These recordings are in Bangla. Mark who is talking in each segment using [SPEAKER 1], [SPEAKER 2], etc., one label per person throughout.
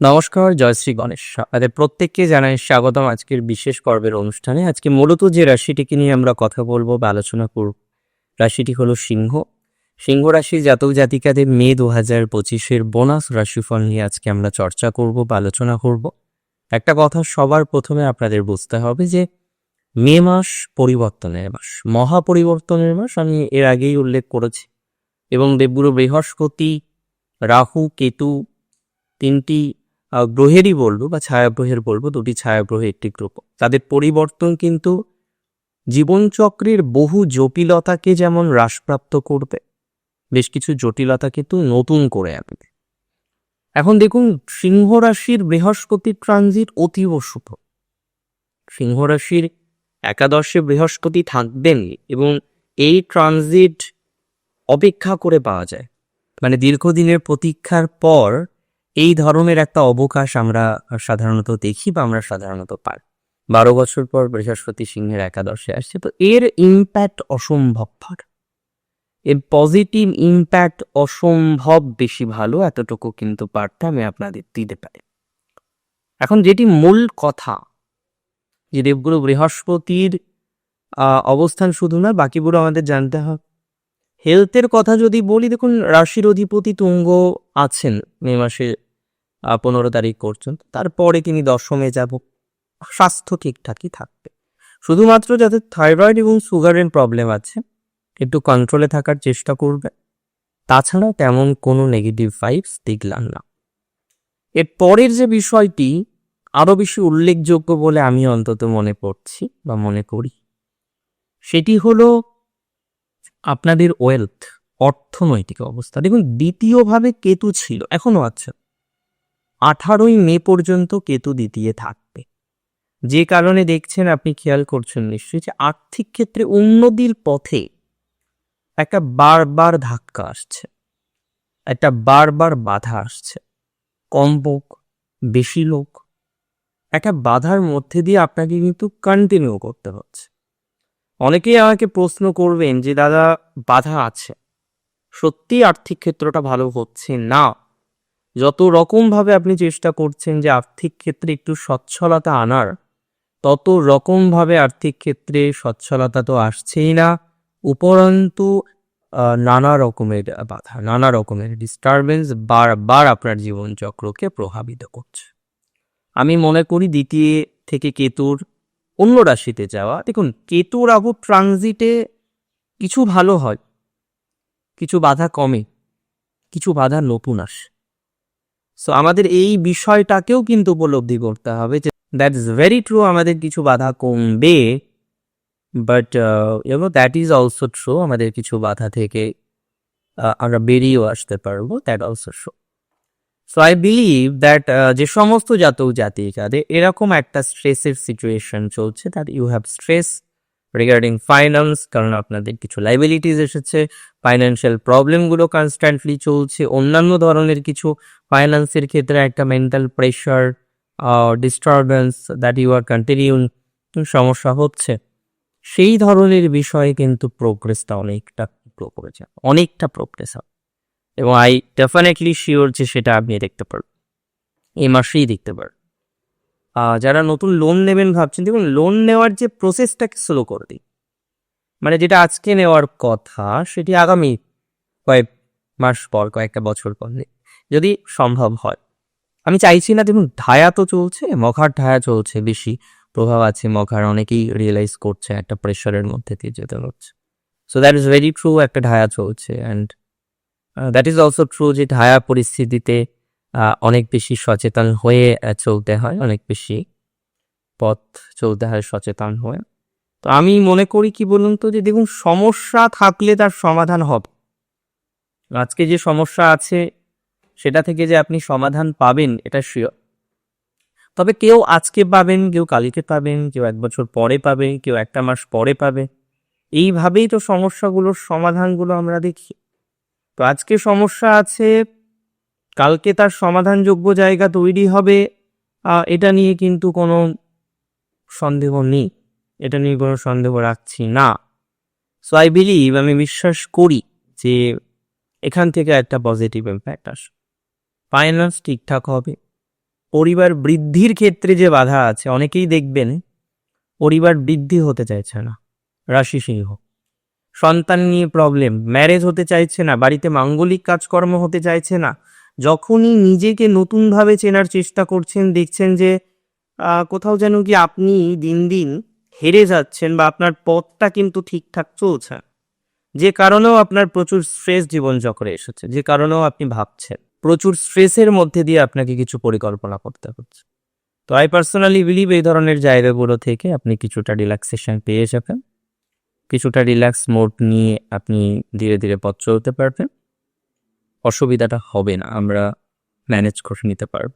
[SPEAKER 1] নমস্কার জয়শ্রী গণেশ। আপনাদের প্রত্যেককে জানাই স্বাগতম আজকের বিশেষ পর্বের অনুষ্ঠানে। আজকে মূলত যে রাশিটিকে নিয়ে আমরা কথা বলব বা আলোচনা করব, রাশিটি হলো সিংহ। সিংহ রাশির জাতক জাতিকাদের মে দু হাজার পঁচিশের বোনাস রাশিফল নিয়ে আজকে আমরা চর্চা করব বা আলোচনা করব। একটা কথা সবার প্রথমে আপনাদের বুঝতে হবে যে, মে মাস পরিবর্তনের মাস মহা পরিবর্তনের মাস আমি এর আগেই উল্লেখ করেছি। এবং দেবগুরু বৃহস্পতি, রাহু, কেতু তিনটি গ্রহেরই বলব বা ছায়াগ্রহের বলব, দুটি ছায়াগ্রহে একটি গ্রহ। তাদের পরিবর্তন কিন্তু জীবনচক্রের বহু জটিলতাকে যেমন হ্রাসপ্রাপ্ত করবে, বেশ কিছু জটিলতা কিন্তু নতুন করে আনবে। এখন দেখুন, সিংহ রাশির বৃহস্পতির ট্রানজিট অতীব শুভ। সিংহ রাশির একাদশে বৃহস্পতি থাকবেন এবং এই ট্রানজিট অপেক্ষা করে পাওয়া যায়। মানে দীর্ঘদিনের প্রতীক্ষার পর এই ধরনের একটা অবকাশ আমরা সাধারণত দেখি বা আমরা সাধারণত পাই। বারো বছর পর বৃহস্পতি সিংহের একাদশে আসছে, তো এর ইম্প্যাক্ট অসম্ভব ভালো। এর পজিটিভ ইম্প্যাক্ট অসম্ভব বেশি ভালো এতটুকু কিন্তু পার্টটা আমি আপনাদের দিতে পারি। এখন যেটি মূল কথা, যে দেবগুরু বৃহস্পতির অবস্থান শুধু না, বাকিগুলো আমাদের জানতে হবে। হেলথের কথা যদি বলি, দেখুন, রাশির অধিপতি তুঙ্গ আছেন মে মাসে পনেরো তারিখ পর্যন্ত। তারপরে তিনি দশমে যাব। স্বাস্থ্য ঠিকঠাকই থাকবে। শুধুমাত্র যাদের থাইরয়েড এবং সুগারের প্রবলেম আছে, একটু কন্ট্রোলে থাকার চেষ্টা করবে। তাছাড়া তেমন কোনো নেগেটিভ ভাইবস দেখলাম না। এর পরের যে বিষয়টি আরও বেশি উল্লেখযোগ্য বলে আমি অন্তত মনে পড়ছি বা মনে করি। সেটি হলো আপনাদের ওয়েলথ অর্থনৈতিক অবস্থা। দেখুন, দ্বিতীয়ভাবে কেতু ছিল এখনও আছে। আঠারোই মে পর্যন্ত কেতু দ্বিতীয় থাকবে। যে কারণে দেখছেন আপনি খেয়াল করছেন নিশ্চয়ই যে আর্থিক ক্ষেত্রে উন্নতির পথে একটা বারবার ধাক্কা আসছে। একটা বারবার বাধা আসছে। কম লোক বেশি লোক। একটা বাধার মধ্যে দিয়ে আপনাকে কিন্তু কন্টিনিউ করতে হচ্ছে। অনেকেই আমাকে প্রশ্ন করবেন যে, দাদা, বাধা আছে। সত্যি আর্থিক ক্ষেত্রটা ভালো হচ্ছে না? যত রকমভাবে আপনি চেষ্টা করছেন যে আর্থিক ক্ষেত্রে একটু সচ্ছলতা আনার, তত রকমভাবে আর্থিক ক্ষেত্রে সচ্ছলতা তো আসছেই না। উপরন্তু নানা রকমের বাধা, নানা রকমের ডিস্টারবেন্স বারবার আপনার জীবনচক্রকে প্রভাবিত করছে। আমি মনে করি দ্বিতীয় থেকে কেতুর অন্য রাশিতে যাওয়া, দেখুন কেতু রাহু ট্রানজিটে কিছু ভালো হয়, কিছু বাধা কমে, কিছু বাধা নতুন আসে। সো আমাদের এই বিষয়টাকেও কিন্তু উপলব্ধি করতে হবে যে দ্যাট ইজ ভেরি ট্রু আমাদের কিছু বাধা কমবে but you know that is also true আমাদের কিছু বাধা থেকে আহ, আমরা বেরিয়েও আসতে পারব that also true so I believe that যে সমস্ত জাতক জাতিকাদের এরকম একটা স্ট্রেসের সিচুয়েশন চলছে that you have stress regarding finance কারণ আপনাদের কিছু লাইবিলিটিস এসেছে ফাইন্যান্সিয়াল প্রবলেমগুলো কনস্ট্যান্টলি চলছে, অন্যান্য ধরনের কিছু ফাইন্যান্সের ক্ষেত্রে একটা mental pressure disturbance that you are continue সমস্যা হচ্ছে। সেই ধরনের বিষয়ে কিন্তু প্রোগ্রেসটা অনেকটা প্রো করেছে, অনেকটা প্রোগ্রেস হবে। এবং আই ডেফিনেটলি শিওর যে সেটা আপনি দেখতে পারবেন। এই মাসেই দেখতে পারবেন। যারা নতুন লোন নেবেন ভাবছেন, দেখুন লোন নেওয়ার যে প্রসেসটাকে স্লো করে দিই। মানে যেটা আজকে নেওয়ার কথা, সেটি আগামী কয়েক মাস পর, কয়েকটা বছর পর যদি সম্ভব হয়। আমি চাইছি না, দেখুন ঢায়া তো চলছে, মঘার ঢায়া চলছে, বেশি প্রভাব আছে মঘার, অনেকেই রিয়েলাইজ করছে, একটা প্রেশারের মধ্যে দিয়ে যেতে হচ্ছে। So that is very true একটা ঢায়া চলছে and that is also true যে ঢায়া পরিস্থিতিতে অনেক বেশি সচেতন হয়ে চলতে হয়, অনেক বেশি পথ চলতে হয় সচেতন হয়ে। তো আমি মনে করি কি বলুন তো, যে দেখুন, সমস্যা থাকলে তার সমাধান হবে। আজকে যে সমস্যা আছে, সেটা থেকে যে আপনি সমাধান পাবেন, এটা শিওর তবে কেউ আজকে পাবেন, কেউ কালকে পাবেন, কেউ এক বছর পরে পাবে, কেউ একটা মাস পরে পাবে। এইভাবেই তো সমস্যাগুলোর সমাধানগুলো আমরা দেখি। তো আজকে সমস্যা আছে কালকে তার সমাধানযোগ্য জায়গা তৈরি হবে এটা নিয়ে কিন্তু কোনো সন্দেহ নেই। এটা নিয়ে কোনো সন্দেহ রাখছি না। সো আই বিলিভ আমি বিশ্বাস করি যে এখান থেকে একটা পজিটিভ ইম্প্যাক্ট আসে ফাইন্যান্স ঠিকঠাক হবে। পরিবার বৃদ্ধির ক্ষেত্রে যে বাধা আছে, অনেকেই দেখবেন পরিবার বৃদ্ধি হতে চাইছে না, রাশি সিংহ। সন্তান নিয়ে প্রবলেম ম্যারেজ হতে চাইছে না, বাড়িতে মাঙ্গলিক কাজকর্ম হতে চাইছে না যখনই নিজেকে নতুনভাবে চেনার চেষ্টা করছেন, দেখছেন যে কোথাও যেন কি আপনি দিন দিন হেরে যাচ্ছেন বা আপনার পথটা কিন্তু ঠিকঠাক চলছে। যে কারণেও আপনার প্রচুর স্ট্রেস জীবনচক্রে এসেছে, যে কারণেও আপনি ভাবছেন, প্রচুর স্ট্রেসের মধ্যে দিয়ে আপনাকে কিছু পরিকল্পনা করতে হচ্ছে তো আই পার্সোনালি বিলিভ এই ধরনের জায়গাগুলো থেকে আপনি কিছুটা রিল্যাক্সেশন পেয়ে যাবেন, কিছুটা রিল্যাক্স মোড নিয়ে আপনি ধীরে ধীরে পথ চলতে পারবেন অসুবিধাটা হবে না, আমরা ম্যানেজ করে নিতে পারব।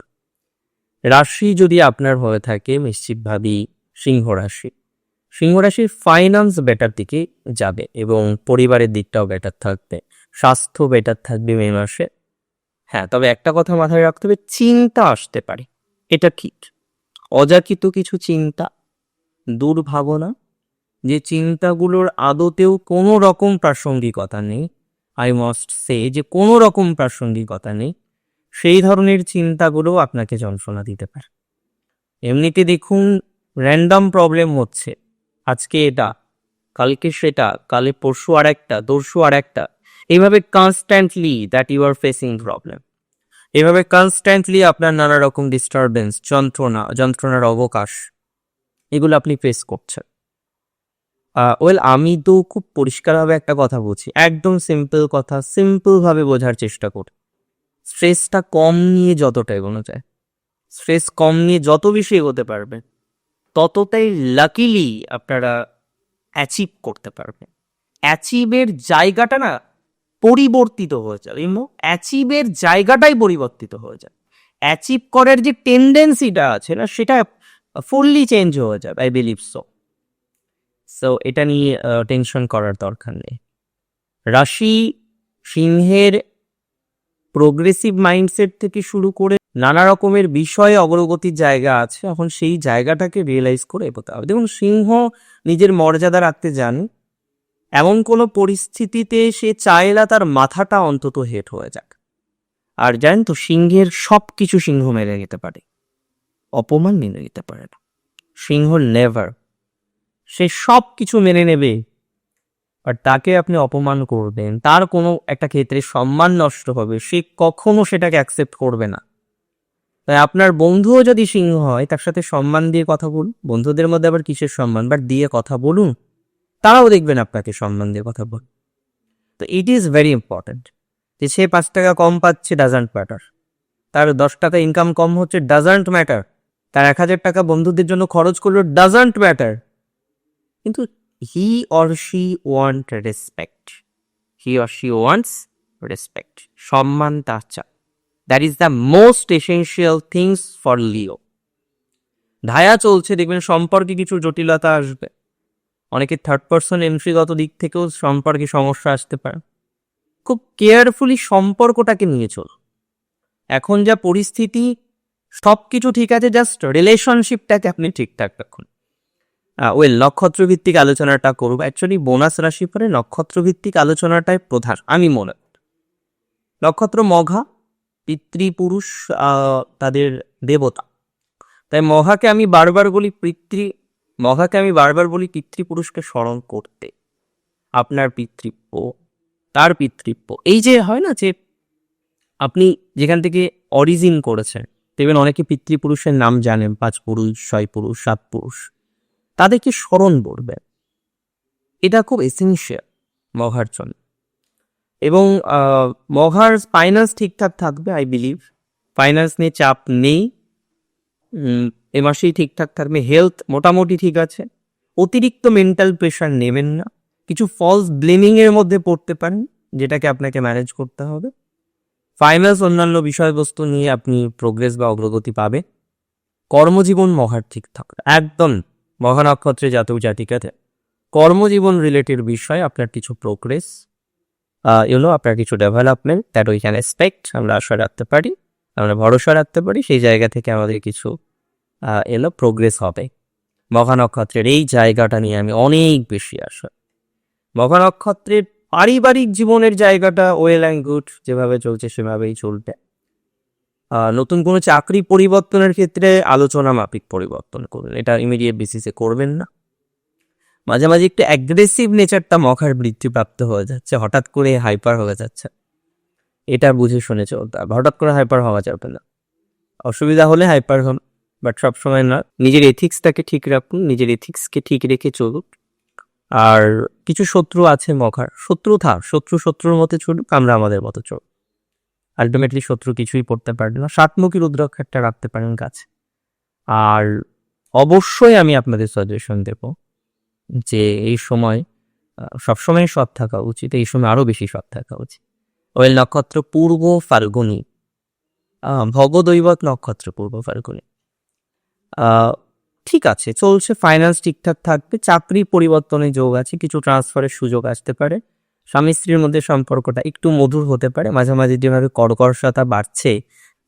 [SPEAKER 1] রাশি যদি আপনার হয়ে থাকে নিশ্চিতভাবেই সিংহ রাশি, সিংহ রাশির ফাইন্যান্স বেটার দিকে যাবে এবং পরিবারের দিকটাও বেটার থাকবে, স্বাস্থ্য বেটার থাকবে মে মাসে। হ্যাঁ তবে একটা কথা মাথায় রাখতে হবে, চিন্তা আসতে পারে, এটা ঠিক অযাচিত কিছু চিন্তা, দুর্ভাবনা, যে চিন্তাগুলোর আদতেও কোনো রকম প্রাসঙ্গিকতা নেই আই মাস্ট সে যে কোনো রকম প্রাসঙ্গিকতা নেই। সেই ধরনের চিন্তাগুলো আপনাকে যন্ত্রণা দিতে পারে। এমনিতে দেখুন র্যান্ডম প্রবলেম হচ্ছে। আজকে এটা, কালকে সেটা, কালে পরশু আর একটা দরশু আর একটা এইভাবে constantly that you are facing problem এভাবে কনস্ট্যান্টলি আপনার নানা রকম ডিস্টারবেন্স যন্ত্রণা, যন্ত্রণার অবকাশ, এগুলো আপনি ফেস করছেন। ওয়েল আমি তো খুব পরিষ্কারভাবে একটা কথা বলছি। একদম সিম্পল কথা সিম্পলভাবে বোঝার চেষ্টা করি। স্ট্রেসটা কম নিয়ে যতটা এগোনো যায়। স্ট্রেস কম নিয়ে যত বেশি এগোতে পারবেন, ততটাই লাকিলি আপনারা অ্যাচিভ করতে পারবেন। অ্যাচিভের জায়গাটা না পরিবর্তিত হয়ে যাবে অ্যাচিভের জায়গাটাই পরিবর্তিত হয়ে যায়। অ্যাচিভ করার যে টেন্ডেন্সিটা আছে না, সেটা ফুললি চেঞ্জ হয়ে যাবে আই বিলিভ সো সো এটা নিয়ে টেনশন করার দরকার নেই। রাশি সিংহের প্রোগ্রেসিভ মাইন্ডসেট থেকে শুরু করে নানা রকমের বিষয়ে অগ্রগতির জায়গা আছে। এখন সেই জায়গাটাকে রিয়েলাইজ করে এগোতে হবে। দেখুন, সিংহ নিজের মর্যাদা রাখতে যান। এমন কোনো পরিস্থিতিতে সে চায় না তার মাথাটা অন্তত হেট হয়ে যাক। আর জানেন তো, সিংহের সব কিছু সিংহ মেনে নিতে পারে। অপমান মেনে নিতে পারে না। সিংহ নেভার সে সব কিছু মেনে নেবে। আর তাকে আপনি অপমান করবেন। তার কোনো একটা ক্ষেত্রে সম্মান নষ্ট হবে। সে কখনো সেটাকে অ্যাকসেপ্ট করবে না। তাই আপনার বন্ধুও যদি সিংহ হয়, তার সাথে সম্মান দিয়ে কথা বলুন। বন্ধুদের মধ্যে আবার কিসের সম্মান? বাট দিয়ে কথা বলুন। তারাও দেখবেন আপনাকে সম্মান দিয়ে কথা বল। তো ইট ইজ ভেরি ইম্পর্ট্যান্ট যে সে পাঁচ টাকা কম পাচ্ছে ডাজান্ট ম্যাটার তার দশ টাকা ইনকাম কম হচ্ছে ডাজান্ট ম্যাটার তার এক হাজার টাকা বন্ধুদের জন্য খরচ করল ডাজান্ট ম্যাটার কিন্তু he or she want respect he or she wants respect সম্মান তার চায়। That is the most essential things for Leo ধায়া চলছে, দেখবেন সম্পর্কে কিছু জটিলতা আসবে। অনেকে থার্ড পার্সন এন্ট্রিগত দিক থেকেও সম্পর্কে সমস্যা আসতে পারে। খুব কেয়ারফুলি সম্পর্কটাকে নিয়ে চল এখন যা পরিস্থিতি সব কিছু ঠিক আছে জাস্ট রিলেশনশিপটাকে আপনি ঠিকঠাক রাখুন। ওয়েল নক্ষত্র ভিত্তিক আলোচনাটা করব। অ্যাকচুয়ালি বোনাস রাশি পরে নক্ষত্র ভিত্তিক আলোচনাটাই প্রধান, আমি মনে। নক্ষত্র মঘা, পিতৃপুরুষ তাদের দেবতা। তাই মহাকে আমি বারবার বলি পিতৃ মহাকে আমি বারবার বলি পিতৃপুরুষকে স্মরণ করতে। আপনার পিতৃপ্য তার পিতৃপ্য এই যে হয় না যে আপনি যেখান থেকে অরিজিন করেছেন দেখবেন অনেকে পিতৃপুরুষের নাম জানেন, পাঁচ পুরুষ, ছয় পুরুষ, সাত পুরুষ। তাদেরকে স্মরণ করবে। এটা খুব এসেনশিয়াল মঘার জন্য। এবং আহ, মঘার ফাইন্যান্স ঠিকঠাক থাকবে আই বিলিভ ফাইন্যান্স নিয়ে চাপ নেই। এ মাসেই ঠিকঠাক থাকবে। হেলথ মোটামুটি ঠিক আছে। অতিরিক্ত মেন্টাল প্রেশার নেবেন না। কিছু ফলস ব্লেমিং এর মধ্যে পড়তে পারেন যেটাকে আপনাকে ম্যানেজ করতে হবে। ফাইন্যান্স অন্যান্য বিষয়বস্তু নিয়ে আপনি প্রোগ্রেস বা অগ্রগতি পাবে কর্মজীবন মহার ঠিক থাকবে। একদম মহা নক্ষত্রে জাতক জাতিকাতে কর্মজীবন রিলেটেড বিষয়, আপনার কিছু প্রোগ্রেস এলো আপনার কিছু development that we can expect আমরা আশা রাখতে পারি, আমরা ভরসা রাখতে পারি, সেই জায়গা থেকে আমাদের কিছু এলো প্রোগ্রেস হবে। মহা নক্ষত্রের এই জায়গাটা নিয়ে আমি অনেক বেশি আশা। মহা নক্ষত্রের পারিবারিক জীবনের জায়গাটা ওয়েল অ্যান্ড গুড যেভাবে চলছে সেভাবেই চলবে। নতুন কোনো চাকরি পরিবর্তনের ক্ষেত্রে আলোচনা মাফিক পরিবর্তন করুন। এটা ইমিডিয়েট বেসিসে করবেন না। মাঝে মাঝে একটু অ্যাগ্রেসিভ নেচারটা মখার বৃদ্ধিপ্রাপ্ত হয়ে যাচ্ছে, হঠাৎ করে হাইপার হয়ে যাচ্ছে। এটা বুঝে শুনে চলতে হবে। হঠাৎ করে হাইপার হওয়া যাবে না। অসুবিধা হলে হাইপার হন বাট সবসময় না। নিজের এথিক্সটাকে ঠিক রাখুন, নিজের এথিক্সকে ঠিক রেখে চলুন। আর কিছু শত্রু আছে মখার। শত্রু থাক, শত্রু শত্রুর মতো চলুক, আমরা আমাদের মতো চলুক। আলটিমেটলি শত্রু কিছুই পড়তে পারবে না। সাতমুখী রুদ্রাক্ষ একটা রাখতে পারেন কাছে আর অবশ্যই আমি আপনাদের সাজেশন দেব যে এই সময় সবসময় সৎ থাকা উচিত, এই সময় আরও বেশি সৎ থাকা উচিত। ওয়েল, নক্ষত্র পূর্ব ফাল্গুনি। ভগদৈবত নক্ষত্র পূর্ব ফাল্গুনি। ঠিক আছে, চলছে ফাইন্যান্স ঠিকঠাক থাকবে চাকরি পরিবর্তনের যোগ আছে, কিছু ট্রান্সফারের সুযোগ আসতে পারে। স্বামী স্ত্রীর মধ্যে সম্পর্কটা একটু মধুর হতে পারে মাঝে মাঝে যেভাবে কর্কর্ষতা বাড়ছে,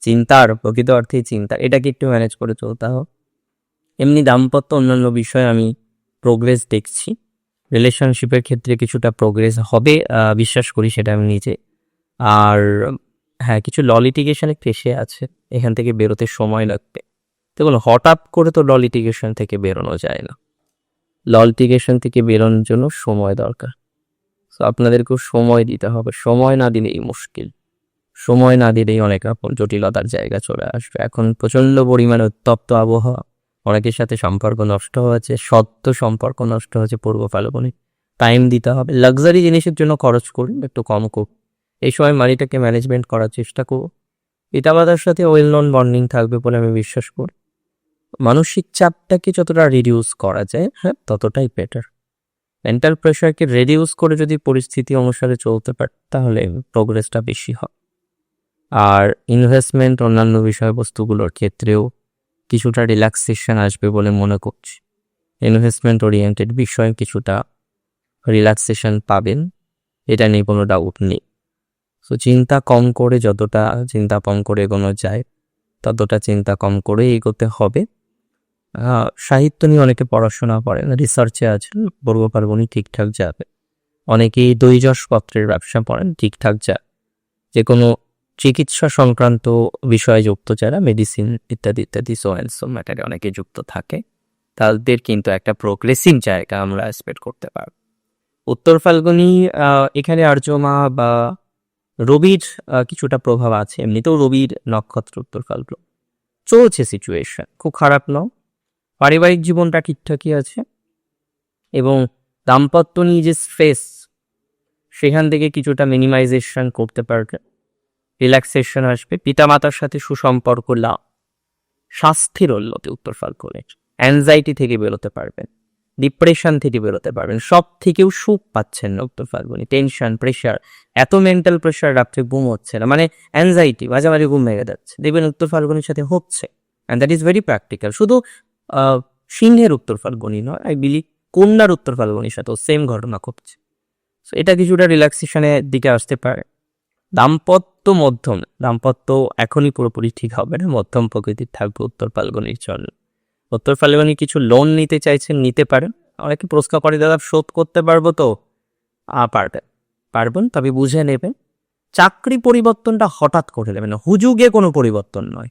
[SPEAKER 1] চিন্তার, প্রকৃত অর্থে চিন্তা, এটাকে একটু ম্যানেজ করে চলতে হবে। এমনি দাম্পত্য অন্যান্য বিষয়ে আমি প্রোগ্রেস দেখছি। রিলেশনশিপের ক্ষেত্রে কিছুটা প্রোগ্রেস হবে বিশ্বাস করি সেটা আমি নিজে। আর হ্যাঁ কিছু ল লিটিগেশনে ফেসে আছে, এখান থেকে বেরোতে সময় লাগবে। দেখুন, হঠাৎ করে তো ল লিটিগেশন থেকে বেরোনো যায় না। ল থেকে বেরোনোর জন্য সময় দরকার। তো আপনাদেরকেও সময় দিতে হবে। সময় না দিলেই মুশকিল। সময় না দিলেই অনেক রকম জটিলতার জায়গা চলে আসবে। এখন প্রচণ্ড পরিমাণে উত্তপ্ত আবহাওয়া। অনেকের সাথে সম্পর্ক নষ্ট হয়েছে। সত্য সম্পর্ক নষ্ট হয়েছে পূর্ব ফাল্গুনে। টাইম দিতে হবে। লাক্সারি জিনিসের জন্য খরচ করুন, একটু কম করুন। এই সময় মানিটাকে ম্যানেজমেন্ট করার চেষ্টা করুন। পিতামাতার সাথে ওয়েল নন বন্ডিং থাকবে বলে আমি বিশ্বাস করি। মানসিক চাপটাকে যতটা রিডিউস করা যায় হ্যাঁ ততটাই বেটার মেন্টাল প্রেশারকে রিডিউস করে যদি পরিস্থিতি অনুসারে চলতে পারে, তাহলে প্রোগ্রেসটা বেশি হয়। আর ইনভেস্টমেন্ট অন্যান্য বিষয়বস্তুগুলোর ক্ষেত্রেও কিছুটা রিল্যাক্সেশন আসবে বলে মনে করছি। ইনভেস্টমেন্ট ওরিয়েন্টেড বিষয়ে কিছুটা রিল্যাক্সেশন পাবেন, এটা নিয়ে কোনো ডাউট নেই। সো চিন্তা কম করে যতটা চিন্তা কম করে এগোনো যায়, ততটা চিন্তা কম করে এগোতে হবে। সাহিত্য নিয়ে অনেকে পড়াশোনা করেন রিসার্চে আছেন বর্গ পার্বণী ঠিকঠাক যাবে। অনেকেই দৈজসপত্রের ব্যবসা করেন ঠিকঠাক যা যে কোনো চিকিৎসা সংক্রান্ত বিষয়ে যুক্ত যারা মেডিসিন ইত্যাদি ইত্যাদি সো অ্যান্ড সো ম্যাটারে অনেকে যুক্ত থাকে, তাদের কিন্তু একটা প্রোগ্রেসিভ জায়গা আমরা এক্সপেক্ট করতে পারব। উত্তর ফাল্গুনি এখানে আর্যমা বা রবির কিছুটা প্রভাব আছে, এমনিতেও রবির নক্ষত্র উত্তর ফাল্গুন। চলছে সিচুয়েশন খুব খারাপ নয়। পারিবারিক জীবনটা ঠিকঠাকই আছে এবং দাম্পত্য নিয়ে যে স্ট্রেস সেখান থেকে কিছুটা মিনিমাইজেশন করতে পারবে। রিল্যাক্সেশন আসবে। পিতামাতার সাথে সুসম্পর্ক লাভ। স্বাস্থ্যের উন্নতি উত্তর ফাল্গুনের অ্যাংজাইটি থেকে বেরোতে পারবেন। ডিপ্রেশন থেকে বেরোতে পারবেন। সব থেকেও সুখ পাচ্ছেন না উত্তর ফাল্গুনি। টেনশন প্রেশার এত মেন্টাল প্রেশার রাত্রে ঘুম হচ্ছে না। মানে অ্যাংজাইটি মাঝে মাঝে ঘুম ভেঙে যাচ্ছে। দেখবেন উত্তর ফাল্গুনির সাথে হচ্ছে। And that is very practical শুধু সিংহের উত্তর ফাল্গুনি নয় আই বিলিভ কন্যার উত্তর ফাল্গুনির সাথেও সেম ঘটনা ঘটছে। সো এটা কিছুটা রিল্যাক্সেশনের দিকে আসতে পারে। দাম্পত্য মধ্যম, দাম্পত্য এখনই পুরোপুরি ঠিক হবে না, মধ্যম প্রকৃতির থাকবে উত্তর ফাল্গুনির জন্য। উত্তর ফাল্গুনি কিছু লোন নিতে চাইছেন, নিতে পারেন। অনেকে প্রশ্ন করে, দাদা, শোধ করতে পারব তো? পারবেন। পারবেন? তবে বুঝে নেবেন। চাকরি পরিবর্তনটা হঠাৎ করে নেবেন। হুজুগে কোনো পরিবর্তন নয়।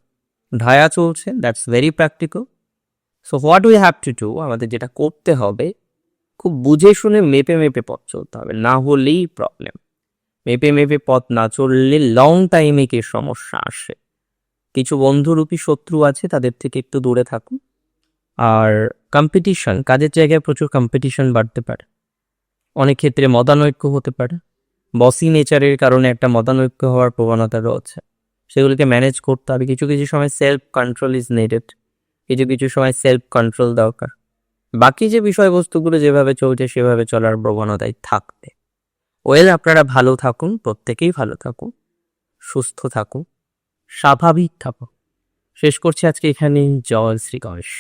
[SPEAKER 1] ঢায়া চলছে? That's very practical so what we have to do আমাদের যেটা করতে হবে, খুব বুঝে শুনে মেপে মেপে পথ চলতে হবে, না হলেই প্রবলেম মেপে মেপে পথ না চললে লং টাইমে কি সমস্যা আসে? কিছু বন্ধুরূপী শত্রু আছে, তাদের থেকে একটু দূরে থাকুন। আর কম্পিটিশন কাজের জায়গায় প্রচুর কম্পিটিশন বাড়তে পারে। অনেক ক্ষেত্রে মতানৈক্য হতে পারে। বসি নেচারের কারণে একটা মতানৈক্য হওয়ার প্রবণতা রয়েছে। সেগুলিকে ম্যানেজ করতে হবে। কিছু কিছু সময় সেলফ কন্ট্রোল ইজ নেডেড কিছু কিছু সময় সেলফ কন্ট্রোল দরকার। বাকি যে বিষয়বস্তুগুলো যেভাবে চলছে, সেভাবে চলার প্রবণতায় থাকতে ওয়েল আপনারা ভালো থাকুন, প্রত্যেকেই ভালো থাকুন, সুস্থ থাকুন, স্বাভাবিক থাকুন। শেষ করছি আজকে এখানে জয় শ্রী গণেশ।